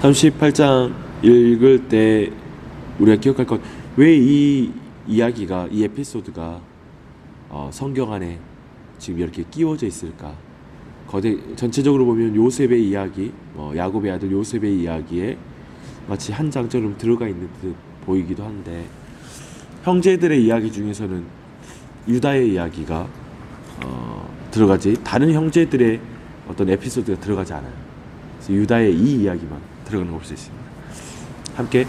38장 읽을 때 우리가 기억할 것왜이 이야기가 이 에피소드가 어, 성경 안에 지금 이렇게 끼워져 있을까? 거대 전체적으로 보면 요셉의 이야기, 뭐 야곱의 아들 요셉의 이야기에 마치 한 장처럼 들어가 있는 듯 보이기도 한데 형제들의 이야기 중에서는 유다의 이야기가 어, 들어가지 다른 형제들의 어떤 에피소드가 들어가지 않아요. 그래서 유다의 이 이야기만 들어가는 걸 볼 수 있습니다. 함께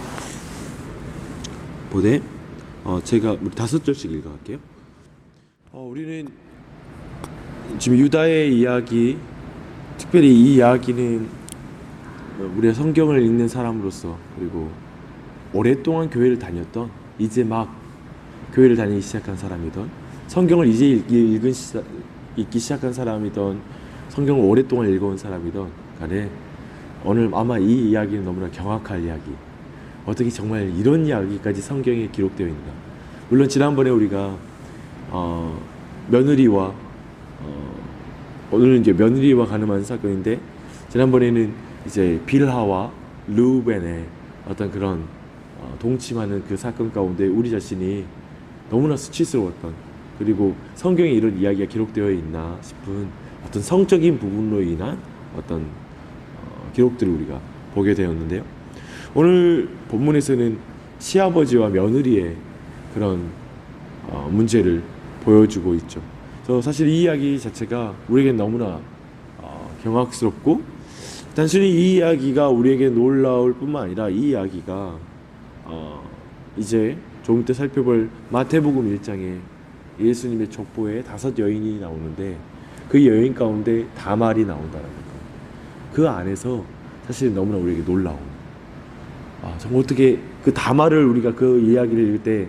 보되 어, 제가 우리 다섯 절씩 읽어갈게요. 어, 우리는 지금 유다의 이야기, 특별히 이 이야기는 어, 우리가 성경을 읽는 사람으로서 그리고 오랫동안 교회를 다녔던 이제 막 교회를 다니기 시작한 사람이던 성경을 이제 읽기, 읽은 시작, 읽기 시작한 사람이던 성경을 오랫동안 읽어온 사람이던 간에 오늘 아마 이 이야기는 너무나 경악할 이야기. 어떻게 정말 이런 이야기까지 성경에 기록되어 있는가. 물론 지난번에 우리가 어, 며느리와 어, 오늘은 이제 며느리와 가늠한 사건인데 지난번에는 이제 빌하와 루벤의 어떤 그런 어, 동침하는 그 사건 가운데 우리 자신이 너무나 수치스러웠던 그리고 성경에 이런 이야기가 기록되어 있나 싶은 어떤 성적인 부분으로 인한 어떤 어, 기록들을 우리가 보게 되었는데요. 오늘 본문에서는 시아버지와 며느리의 그런 어, 문제를 보여주고 있죠. 그래서 사실 이 이야기 자체가 우리에게 너무나 어, 경악스럽고 단순히 이 이야기가 우리에게 놀라울 뿐만 아니라 이 이야기가 어, 이제 조금 때 살펴볼 마태복음 1장에 예수님의 족보에 다섯 여인이 나오는데 그 여인 가운데 다말이 나온다는 거. 그 안에서 사실 너무나 우리에게 놀라운. 아, 정말 어떻게 그 다말을 우리가 그 이야기를 읽을 때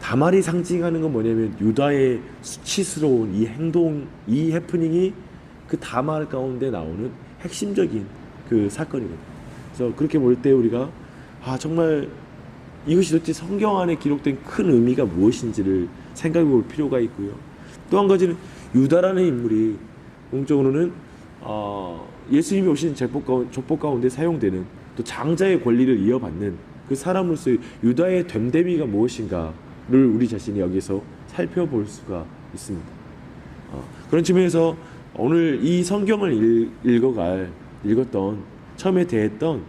다말이 상징하는 건 뭐냐면 유다의 수치스러운 이 행동, 이 해프닝이 그 다말 가운데 나오는 핵심적인 그 사건이거든요. 그래서 그렇게 볼 때 우리가 아 정말 이것이 도대체 성경 안에 기록된 큰 의미가 무엇인지를 생각해 볼 필요가 있고요. 또 한 가지는 유다라는 인물이 공적으로는 어, 예수님이 오신 족보 가운데 사용되는 또 장자의 권리를 이어받는 그 사람으로서의 유다의 됨됨이가 무엇인가를 우리 자신이 여기서 살펴볼 수가 있습니다. 어, 그런 측면에서 오늘 이 성경을 읽, 읽어갈 읽었던 처음에 대했던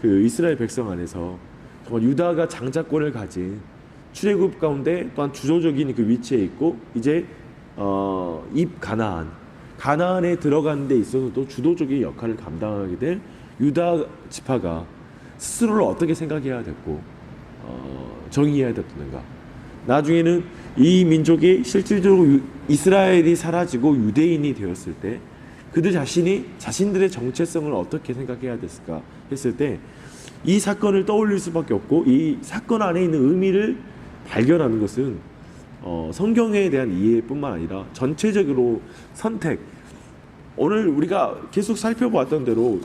그 이스라엘 백성 안에서 정말 유다가 장자권을 가진 출애굽 가운데 또한 주도적인 그 위치에 있고 이제 어, 입 가나안 가나안에 들어가는 데 있어서도 주도적인 역할을 감당하게 될 유다 지파가 스스로를 어떻게 생각해야 됐고 어, 정의해야 됐는가. 나중에는 이 민족이 실질적으로 유- 이스라엘이 사라지고 유대인이 되었을 때 그들 자신이 자신들의 정체성을 어떻게 생각해야 됐을까 했을 때 이 사건을 떠올릴 수밖에 없고 이 사건 안에 있는 의미를 발견하는 것은 어, 성경에 대한 이해뿐만 아니라 전체적으로 선택 오늘 우리가 계속 살펴보았던 대로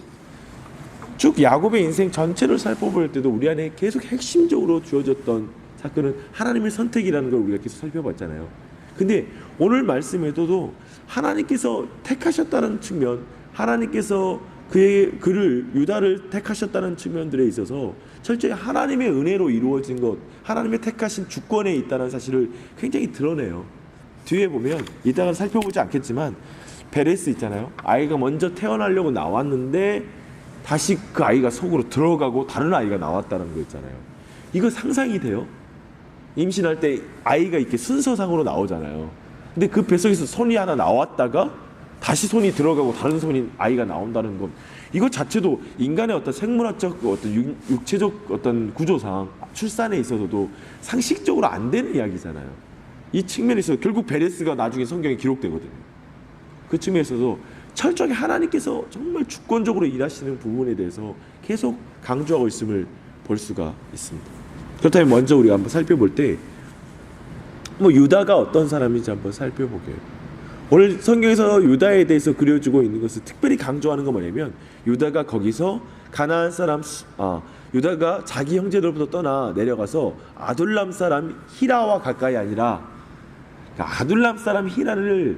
쭉 야곱의 인생 전체를 살펴볼 때도 우리 안에 계속 핵심적으로 주어졌던 사건은 하나님의 선택이라는 걸 우리가 계속 살펴봤잖아요. 근데 오늘 말씀에도 하나님께서 택하셨다는 측면, 하나님께서 그의 그를 유다를 택하셨다는 측면들에 있어서 철저히 하나님의 은혜로 이루어진 것, 하나님의 택하신 주권에 있다는 사실을 굉장히 드러내요. 뒤에 보면 이따가 살펴보지 않겠지만 베레스 있잖아요. 아이가 먼저 태어나려고 나왔는데 다시 그 아이가 속으로 들어가고 다른 아이가 나왔다는 거 있잖아요. 이거 상상이 돼요? 임신할 때 아이가 이렇게 순서상으로 나오잖아요. 근데 그 뱃속에서 손이 하나 나왔다가 다시 손이 들어가고 다른 손이 아이가 나온다는 것 이것 자체도 인간의 어떤 생물학적 어떤 육, 육체적 어떤 구조상 출산에 있어서도 상식적으로 안 되는 이야기잖아요. 이 측면에서 결국 베레스가 나중에 성경에 기록되거든요. 그 측면에서도 철저히 하나님께서 정말 주권적으로 일하시는 부분에 대해서 계속 강조하고 있음을 볼 수가 있습니다. 그렇다면 먼저 우리가 한번 살펴볼 때 뭐 유다가 어떤 사람인지 한번 살펴보게요. 오늘 성경에서 유다에 대해서 그려주고 있는 것을 특별히 강조하는 건 뭐냐면 유다가 거기서 가나안 사람 수- 아 유다가 자기 형제들로부터 떠나 내려가서 아둘람 사람 히라와 가까이 아니라 그러니까 아둘람 사람 히라를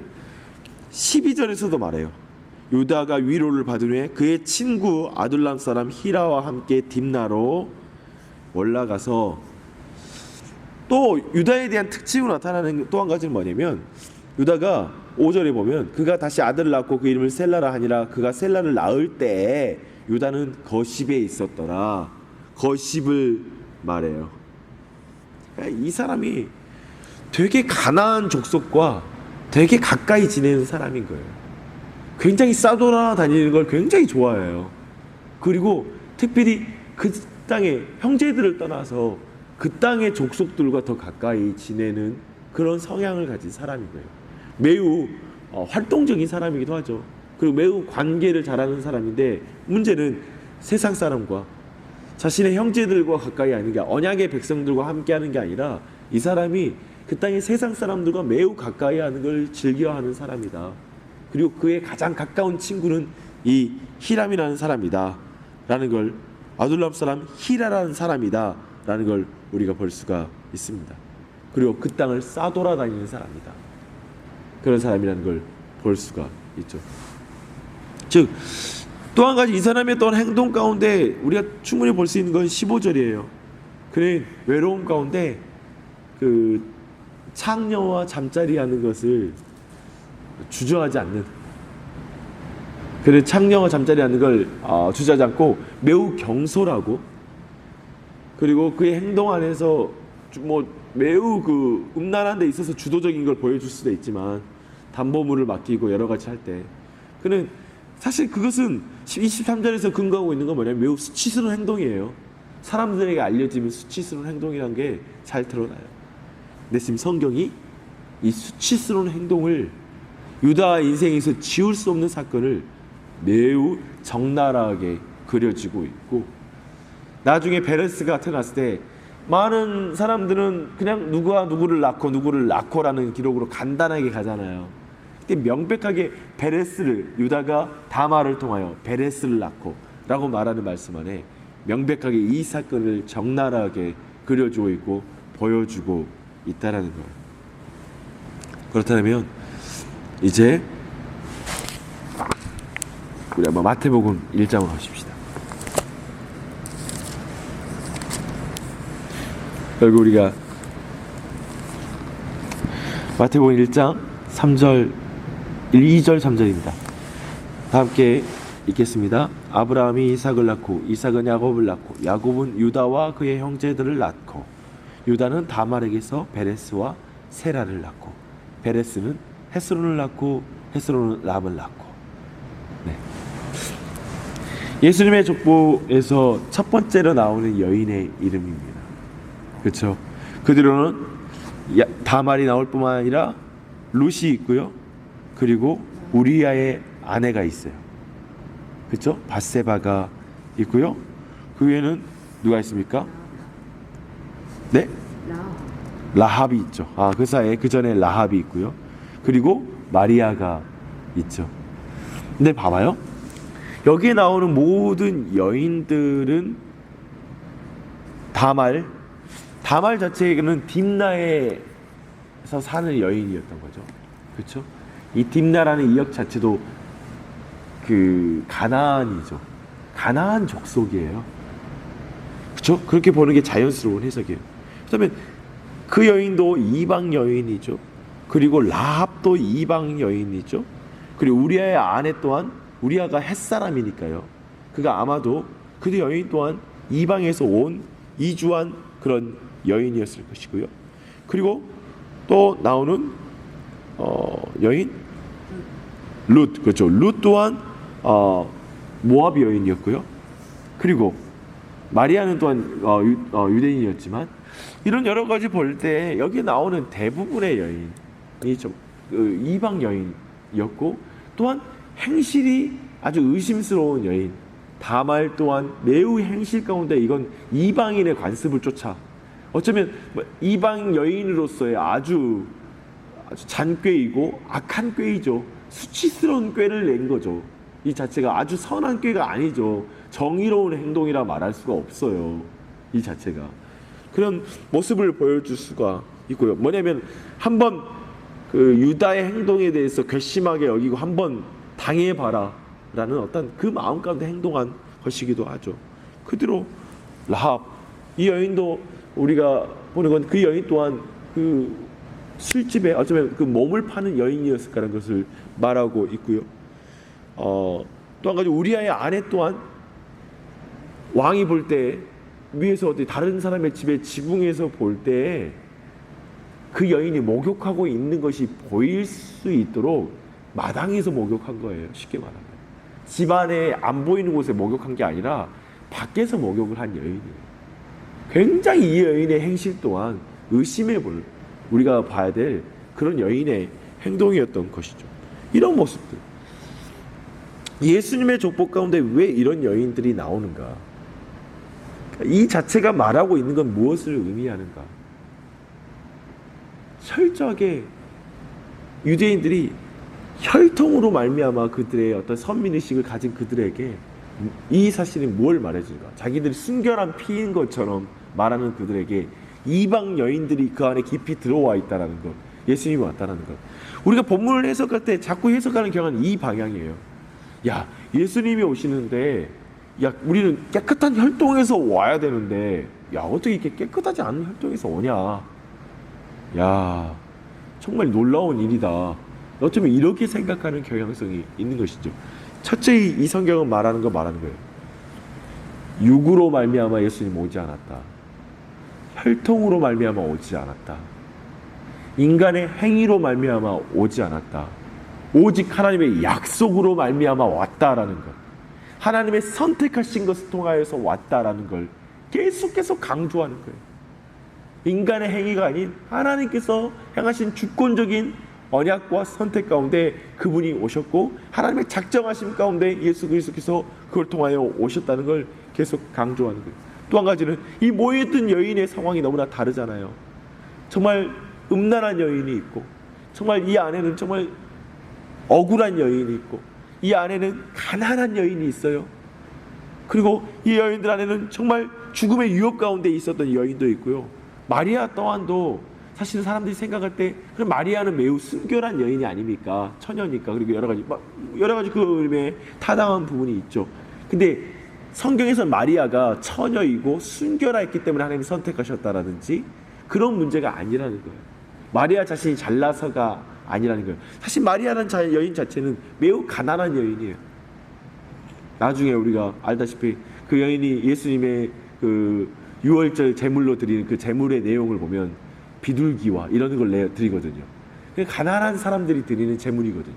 12절에서도 말해요. 유다가 위로를 받은 후에 그의 친구 아둘람 사람 히라와 함께 딥나로 올라가서 또 유다에 대한 특징으로 나타나는 또 한 가지는 뭐냐면 유다가 5절에 보면 그가 다시 아들을 낳고 그 이름을 셀라라 하니라 그가 셀라를 낳을 때 유다는 거십에 있었더라 거십을 말해요 이 사람이 되게 가난한 족속과 되게 가까이 지내는 사람인 거예요 굉장히 싸돌아 다니는 걸 굉장히 좋아해요 그리고 특별히 그 땅의 형제들을 떠나서 그 땅의 족속들과 더 가까이 지내는 그런 성향을 가진 사람인 거예요. 매우 어, 활동적인 사람이기도 하죠. 그리고 매우 관계를 잘하는 사람인데 문제는 세상 사람과 자신의 형제들과 가까이 하는 게 언약의 백성들과 함께 하는 게 아니라 이 사람이 그 땅의 세상 사람들과 매우 가까이 하는 걸 즐겨하는 사람이다. 그리고 그의 가장 가까운 친구는 이 히람이라는 사람이다. 라는 걸 아둘람 사람 히라라는 사람이다. 라는 걸 우리가 볼 수가 있습니다. 그리고 그 땅을 싸돌아다니는 사람이다. 그런 사람이라는 걸 볼 수가 있죠. 즉, 또 한 가지 이 사람의 또한 행동 가운데 우리가 충분히 볼 수 있는 건 15절이에요. 그는 외로움 가운데 그 창녀와 잠자리 하는 것을 주저하지 않는 그는 창녀와 잠자리 하는 걸 어, 주저하지 않고 매우 경솔하고 그리고 그의 행동 안에서 주- 뭐 매우 그 음란한 데 있어서 주도적인 걸 보여줄 수도 있지만 담보물을 맡기고 여러 가지 할 때 그는 사실 그것은 23절에서 근거하고 있는 건 뭐냐면 매우 수치스러운 행동이에요. 사람들에게 알려지면 수치스러운 행동이라는 게잘 드러나요. 근데 성경이 이 수치스러운 행동을 유다 인생에서 지울 수 없는 사건을 매우 적나라하게 그려지고 있고 나중에 베레스가 태어났을 때 많은 사람들은 그냥 누구와 누구를 낳고 누구를 낳고라는 기록으로 간단하게 가잖아요. 근데 명백하게 베레스를 유다가 다마를 통하여 베레스를 낳고라고 말하는 말씀 안에 명백하게 이 사건을 적나라하게 그려주고 있고 보여주고 있다라는 거예요. 그렇다면 이제 우리 한번 마태복음 1장으로 하십시다. 결국 우리가 마태복음 1장 3절 2절 3절입니다. 다 함께 읽겠습니다. 아브라함이 이삭을 낳고 이삭은 야곱을 낳고 야곱은 유다와 그의 형제들을 낳고 유다는 다말에게서 베레스와 세라를 낳고 베레스는 헤스론을 낳고 헤스론은 람을 낳고 네. 예수님의 족보에서 첫 번째로 나오는 여인의 이름입니다. 그렇죠? 그 뒤로는 야- 다말이 나올 뿐만 아니라 룻이 있고요. 그리고 우리아의 아내가 있어요. 그렇죠? 바세바가 있고요. 그 위에는 누가 있습니까? 네? 라합이 있죠. 아, 그 사이에 그 전에 라합이 있고요. 그리고 마리아가 있죠. 근데 봐봐요. 여기에 나오는 모든 여인들은 다말, 다말 자체는 딥나에서 사는 여인이었던 거죠. 그렇죠? 이 딥나라는 이역 자체도 그 가나안이죠. 가나안 족속이에요. 그렇죠? 그렇게 보는 게 자연스러운 해석이에요. 그다음에 그 여인도 이방 여인이죠. 그리고 라합도 이방 여인이죠. 그리고 우리아의 아내 또한 우리아가 햇사람이니까요. 그가 아마도 그 여인 또한 이방에서 온 이주한 그런 여인이었을 것이고요. 그리고 또 나오는 어, 여인 룻 그렇죠. 룻 또한 어, 모압 여인이었고요. 그리고 마리아는 또한 어, 유, 어, 유대인이었지만 이런 여러 가지 볼 때 여기 나오는 대부분의 여인이 좀 그, 이방 여인이었고 또한 행실이 아주 의심스러운 여인. 다말 또한 매우 행실 가운데 이건 이방인의 관습을 쫓아. 어쩌면 뭐 이방 여인으로서의 아주 아주 잔꾀이고 악한 꾀이죠. 수치스러운 꾀를 낸 거죠. 이 자체가 아주 선한 꾀가 아니죠. 정의로운 행동이라 말할 수가 없어요. 이 자체가 그런 모습을 보여줄 수가 있고요 뭐냐면 한번 그 유다의 행동에 대해서 괘씸하게 여기고 한번 당해봐라 라는 어떤 그 마음 가운데 행동한 것이기도 하죠. 그대로 라합 이 여인도 우리가 보는 건 그 여인 또한 그 술집에 어쩌면 그 몸을 파는 여인이었을까라는 것을 말하고 있고요. 어, 또 한 가지 우리아의 아내 또한 왕이 볼 때 위에서 어디 다른 사람의 집에 지붕에서 볼 때 그 여인이 목욕하고 있는 것이 보일 수 있도록 마당에서 목욕한 거예요. 쉽게 말하면 집안에 안 보이는 곳에 목욕한 게 아니라 밖에서 목욕을 한 여인이에요. 굉장히 이 여인의 행실 또한 의심해 볼 우리가 봐야 될 그런 여인의 행동이었던 것이죠. 이런 모습들. 예수님의 족보 가운데 왜 이런 여인들이 나오는가? 이 자체가 말하고 있는 건 무엇을 의미하는가? 철저하게 유대인들이 혈통으로 말미암아 그들의 어떤 선민의식을 가진 그들에게 이 사실이 뭘 말해줄까? 자기들이 순결한 피인 것처럼 말하는 그들에게 이방 여인들이 그 안에 깊이 들어와 있다라는 것, 예수님이 왔다라는 것. 우리가 본문을 해석할 때 자꾸 해석하는 경향은 이 방향이에요. 야, 예수님이 오시는데, 야, 우리는 깨끗한 혈통에서 와야 되는데, 야, 어떻게 이렇게 깨끗하지 않은 혈통에서 오냐? 야, 정말 놀라운 일이다. 어쩌면 이렇게 생각하는 경향성이 있는 것이죠. 첫째 이, 이 성경은 말하는 거 말하는 거예요. 육으로 말미암아 예수님 오지 않았다. 혈통으로 말미암아 오지 않았다. 인간의 행위로 말미암아 오지 않았다. 오직 하나님의 약속으로 말미암아 왔다라는 것. 하나님의 선택하신 것을 통하여서 왔다라는 걸 계속 계속 강조하는 거예요. 인간의 행위가 아닌 하나님께서 행하신 주권적인 언약과 선택 가운데 그분이 오셨고 하나님의 작정하심 가운데 예수 그리스도께서 그걸 통하여 오셨다는 걸 계속 강조하는 거예요. 또 한 가지는 이 모여있던 여인의 상황이 너무나 다르잖아요. 정말 음란한 여인이 있고 정말 이 안에는 정말 억울한 여인이 있고 이 안에는 가난한 여인이 있어요. 그리고 이 여인들 안에는 정말 죽음의 유혹 가운데 있었던 여인도 있고요. 마리아 또한도 사실은 사람들이 생각할 때 그럼 마리아는 매우 순결한 여인이 아닙니까? 처녀니까 그리고 여러 가지 막 여러 가지 그 의미에 타당한 부분이 있죠. 근데 성경에서 마리아가 처녀이고 순결했기 때문에 하나님이 선택하셨다라든지 그런 문제가 아니라는 거예요. 마리아 자신이 잘나서가 아니라는 거예요. 사실 마리아라는 자- 여인 자체는 매우 가난한 여인이에요. 나중에 우리가 알다시피 그 여인이 예수님의 그 유월절 제물로 드리는 그 제물의 내용을 보면 비둘기와 이런 걸 내 드리거든요. 그 가난한 사람들이 드리는 제물이거든요.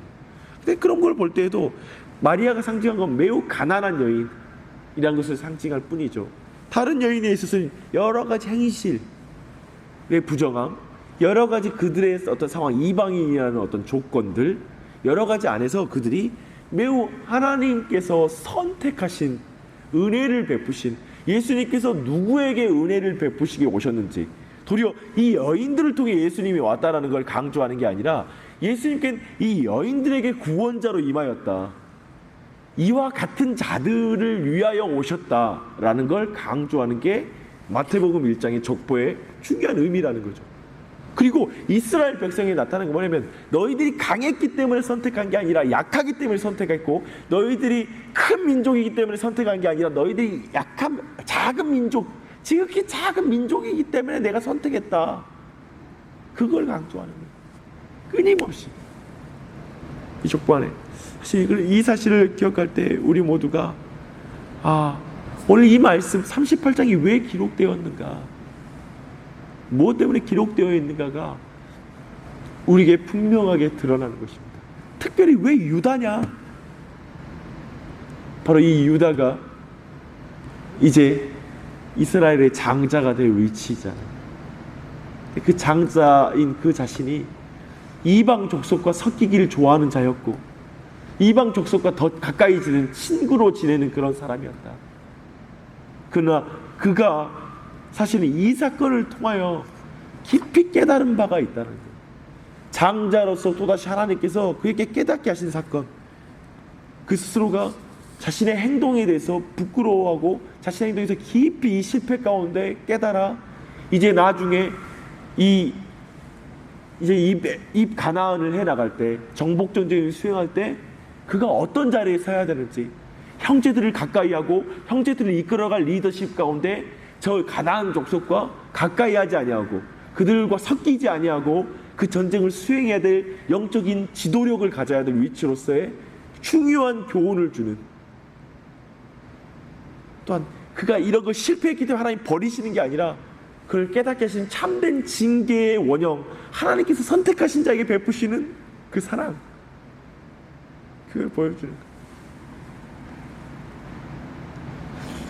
근데 그런 걸 볼 때에도 마리아가 상징한 건 매우 가난한 여인이라는 것을 상징할 뿐이죠. 다른 여인에 있어서는 여러 가지 행실의 부정함, 여러 가지 그들의 어떤 상황, 이방인이라는 어떤 조건들, 여러 가지 안에서 그들이 매우 하나님께서 선택하신 은혜를 베푸신 예수님께서 누구에게 은혜를 베푸시게 오셨는지 도리어 이 여인들을 통해 예수님이 왔다라는 걸 강조하는 게 아니라 예수님께는 이 여인들에게 구원자로 임하였다. 이와 같은 자들을 위하여 오셨다라는 걸 강조하는 게 마태복음 1장의 족보의 중요한 의미라는 거죠. 그리고 이스라엘 백성에 나타나는 게 뭐냐면 너희들이 강했기 때문에 선택한 게 아니라 약하기 때문에 선택했고 너희들이 큰 민족이기 때문에 선택한 게 아니라 너희들이 약한 작은 민족 지극히 작은 민족이기 때문에 내가 선택했다. 그걸 강조하는 거예요. 끊임없이 이 족보 안에 사실 이 사실을 기억할 때 우리 모두가 아 오늘 이 말씀 38장이 왜 기록되었는가 무엇 때문에 기록되어 있는가가 우리에게 분명하게 드러나는 것입니다. 특별히 왜 유다냐? 바로 이 유다가 이제 이스라엘의 장자가 될 위치잖아요. 그 장자인 그 자신이 이방 족속과 섞이기를 좋아하는 자였고 이방 족속과 더 가까이 지는 친구로 지내는 그런 사람이었다. 그러나 그가 사실은 이 사건을 통하여 깊이 깨달은 바가 있다는 거예요. 장자로서 또다시 하나님께서 그에게 깨닫게 하신 사건. 그 스스로가 자신의 행동에 대해서 부끄러워하고 자신의 행동에서 깊이 이 실패 가운데 깨달아 이제 나중에 이 이제 이, 이 가나안을 해 나갈 때 정복 전쟁을 수행할 때 그가 어떤 자리에 서야 되는지 형제들을 가까이 하고 형제들을 이끌어갈 리더십 가운데 저 가나안 족속과 가까이 하지 아니하고 그들과 섞이지 아니하고 그 전쟁을 수행해야 될 영적인 지도력을 가져야 될 위치로서의 중요한 교훈을 주는 또한 그가 이런 걸 실패했기 때문에 하나님 버리시는 게 아니라 그걸 깨닫게 하신 참된 징계의 원형 하나님께서 선택하신 자에게 베푸시는 그 사랑 그걸 보여주는 거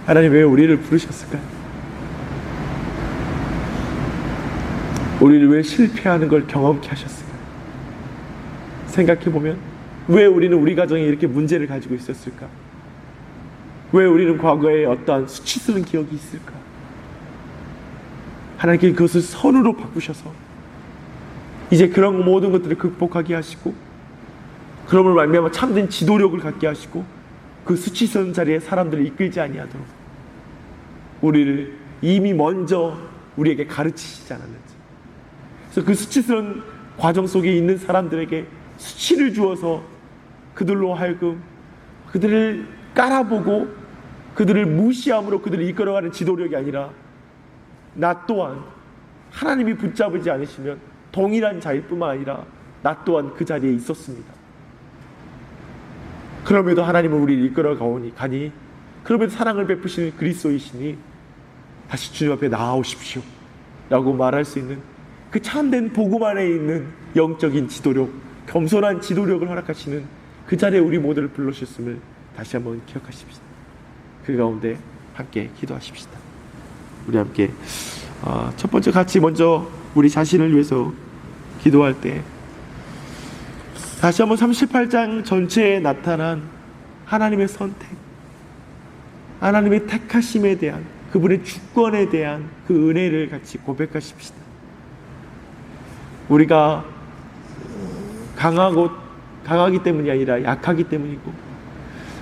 하나님 왜 우리를 부르셨을까요? 우리를 왜 실패하는 걸 경험케 하셨을까요? 생각해 보면 왜 우리는 우리 가정에 이렇게 문제를 가지고 있었을까? 왜 우리는 과거에 어떠한 수치스러운 기억이 있을까? 하나님께 그것을 선으로 바꾸셔서 이제 그런 모든 것들을 극복하게 하시고 그럼을 말미암아 참된 지도력을 갖게 하시고 그 수치스러운 자리에 사람들을 이끌지 아니하도록 우리를 이미 먼저 우리에게 가르치시지 않았는지 그래서 그 수치스러운 과정 속에 있는 사람들에게 수치를 주어서 그들로 하여금 그들을 깔아보고 그들을 무시함으로 그들을 이끌어가는 지도력이 아니라 나 또한 하나님이 붙잡지 않으시면 동일한 자일 뿐만 아니라 나 또한 그 자리에 있었습니다. 그럼에도 하나님은 우리를 이끌어 가오니 가니 그럼에도 사랑을 베푸시는 그리스도이시니 다시 주님 앞에 나아오십시오 라고 말할 수 있는 그 참된 복음 안에 있는 영적인 지도력 겸손한 지도력을 허락하시는 그 자리에 우리 모두를 불러주셨음을 다시 한번 기억하십시다 그 가운데 함께 기도하십시다 우리 함께 어, 첫 번째 같이 먼저 우리 자신을 위해서 기도할 때 다시 한번 38장 전체에 나타난 하나님의 선택, 하나님의 택하심에 대한 그분의 주권에 대한 그 은혜를 같이 고백하십시다. 우리가 강하고 강하기 때문이 아니라 약하기 때문이고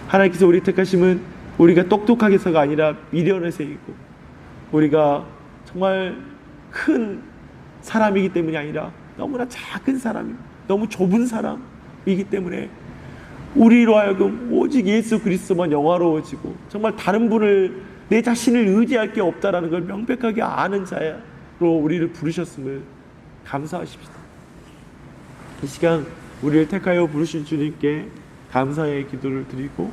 하나님께서 우리 택하심은 우리가 똑똑하게서가 아니라 미련해서이고 우리가 정말 큰 사람이기 때문이 아니라 너무나 작은 사람이 너무 좁은 사람이기 때문에 우리로 하여금 오직 예수 그리스도만 영화로워지고 정말 다른 분을 내 자신을 의지할 게 없다라는 걸 명백하게 아는 자로 우리를 부르셨음을 감사하십시다. 이 시간 우리를 택하여 부르신 주님께 감사의 기도를 드리고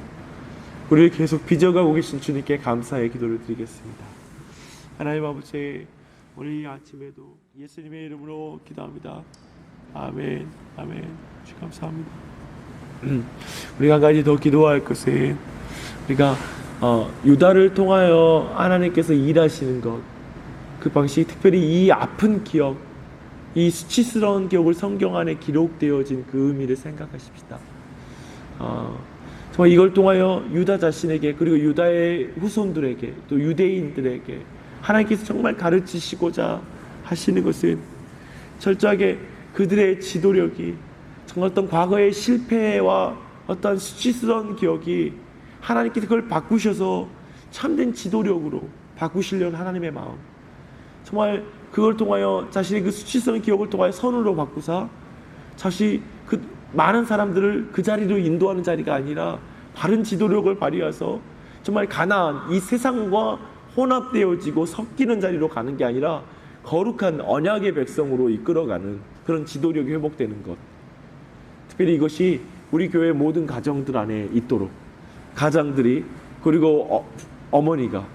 우리를 계속 빚어가고 계신 주님께 감사의 기도를 드리겠습니다. 하나님 아버지 오늘 이 아침에도 예수님의 이름으로 기도합니다. 아멘, 아멘. 주 감사합니다. 우리가 한 가지 더 기도할 것은 우리가 어, 유다를 통하여 하나님께서 일하시는 것, 그 방식, 특별히 이 아픈 기억, 이 수치스러운 기억을 성경 안에 기록되어진 그 의미를 생각하십시다. 어, 정말 이걸 통하여 유다 자신에게 그리고 유다의 후손들에게 또 유대인들에게 하나님께서 정말 가르치시고자 하시는 것은 철저하게 그들의 지도력이 정말 어떤 과거의 실패와 어떤 수치스러운 기억이 하나님께서 그걸 바꾸셔서 참된 지도력으로 바꾸시려는 하나님의 마음. 정말 그걸 통하여 자신의 그 수치스러운 기억을 통하여 선으로 바꾸사 다시 그 많은 사람들을 그 자리로 인도하는 자리가 아니라 바른 지도력을 발휘해서 정말 가나안 이 세상과 혼합되어지고 섞이는 자리로 가는 게 아니라 거룩한 언약의 백성으로 이끌어가는 그런 지도력이 회복되는 것. 특별히 이것이 우리 교회 모든 가정들 안에 있도록 가장들이 그리고 어, 어머니가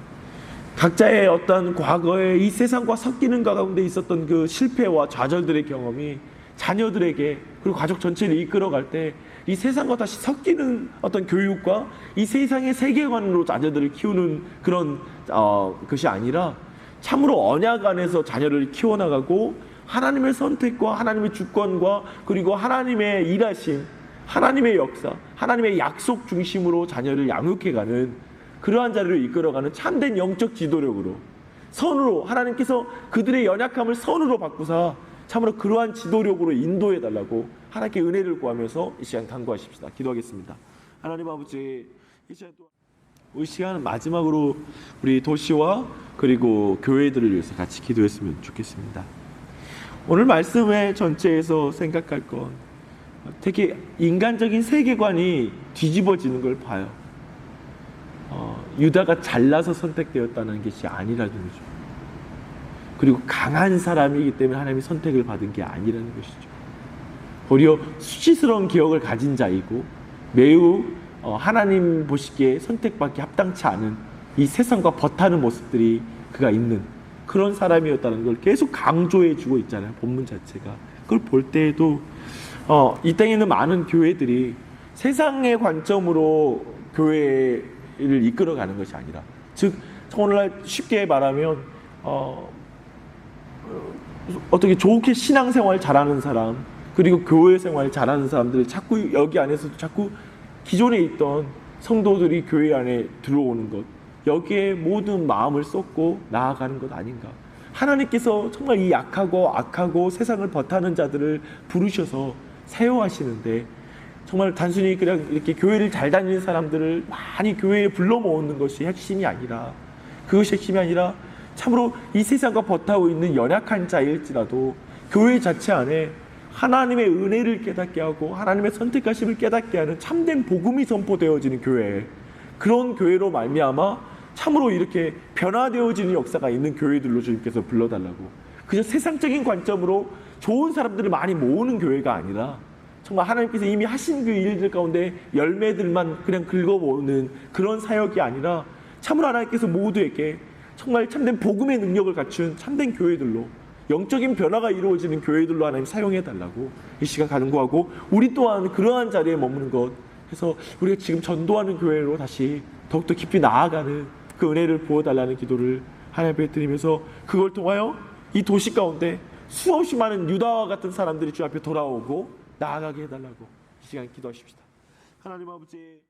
각자의 어떤 과거에 이 세상과 섞이는 가운데 있었던 그 실패와 좌절들의 경험이 자녀들에게 그리고 가족 전체를 이끌어갈 때 이 세상과 다시 섞이는 어떤 교육과 이 세상의 세계관으로 자녀들을 키우는 그런 어, 것이 아니라 참으로 언약 안에서 자녀를 키워나가고 하나님의 선택과 하나님의 주권과 그리고 하나님의 일하심, 하나님의 역사, 하나님의 약속 중심으로 자녀를 양육해가는 그러한 자리로 이끌어가는 참된 영적 지도력으로 선으로 하나님께서 그들의 연약함을 선으로 바꾸사 참으로 그러한 지도력으로 인도해 달라고 하나님께 은혜를 구하면서 이 시간 간구하십시다. 기도하겠습니다. 하나님 아버지 이 시간 또이 시간은 마지막으로 우리 도시와 그리고 교회들을 위해서 같이 기도했으면 좋겠습니다. 오늘 말씀의 전체에서 생각할 건 되게 인간적인 세계관이 뒤집어지는 걸 봐요. 어, 유다가 잘나서 선택되었다는 것이 아니라는 거죠. 그리고 강한 사람이기 때문에 하나님이 선택을 받은 게 아니라는 것이죠. 오히려 수치스러운 기억을 가진 자이고 매우 어, 하나님 보시기에 선택받기 합당치 않은 이 세상과 버타는 모습들이 그가 있는 그런 사람이었다는 걸 계속 강조해 주고 있잖아요. 본문 자체가. 그걸 볼 때에도 어, 이 땅에 있는 많은 교회들이 세상의 관점으로 교회 를 이끌어가는 것이 아니라 즉 오늘날 쉽게 말하면 어, 어떻게 좋게 신앙생활 잘하는 사람 그리고 교회 생활 잘하는 사람들 자꾸 여기 안에서도 자꾸 기존에 있던 성도들이 교회 안에 들어오는 것 여기에 모든 마음을 쏟고 나아가는 것 아닌가. 하나님께서 정말 이 약하고 악하고 세상을 버타는 자들을 부르셔서 사용하시는데 정말 단순히 그냥 이렇게 교회를 잘 다니는 사람들을 많이 교회에 불러 모으는 것이 핵심이 아니라 그것이 핵심이 아니라 참으로 이 세상과 버타고 있는 연약한 자일지라도 교회 자체 안에 하나님의 은혜를 깨닫게 하고 하나님의 선택하심을 깨닫게 하는 참된 복음이 선포되어지는 교회 그런 교회로 말미암아 참으로 이렇게 변화되어지는 역사가 있는 교회들로 주님께서 불러달라고. 그저 세상적인 관점으로 좋은 사람들을 많이 모으는 교회가 아니라 정말 하나님께서 이미 하신 그 일들 가운데 열매들만 그냥 긁어모으는 그런 사역이 아니라 참으로 하나님께서 모두에게 정말 참된 복음의 능력을 갖춘 참된 교회들로 영적인 변화가 이루어지는 교회들로 하나님 사용해 달라고 이 시간 간구하고 우리 또한 그러한 자리에 머무는 것. 그래서 우리가 지금 전도하는 교회로 다시 더욱더 깊이 나아가는 그 은혜를 부어 달라는 기도를 하나님 앞에 드리면서 그걸 통하여 이 도시 가운데 수없이 많은 유다와 같은 사람들이 주 앞에 돌아오고 나아가게 해달라고 이 시간 기도하십시다. 하나님 아버지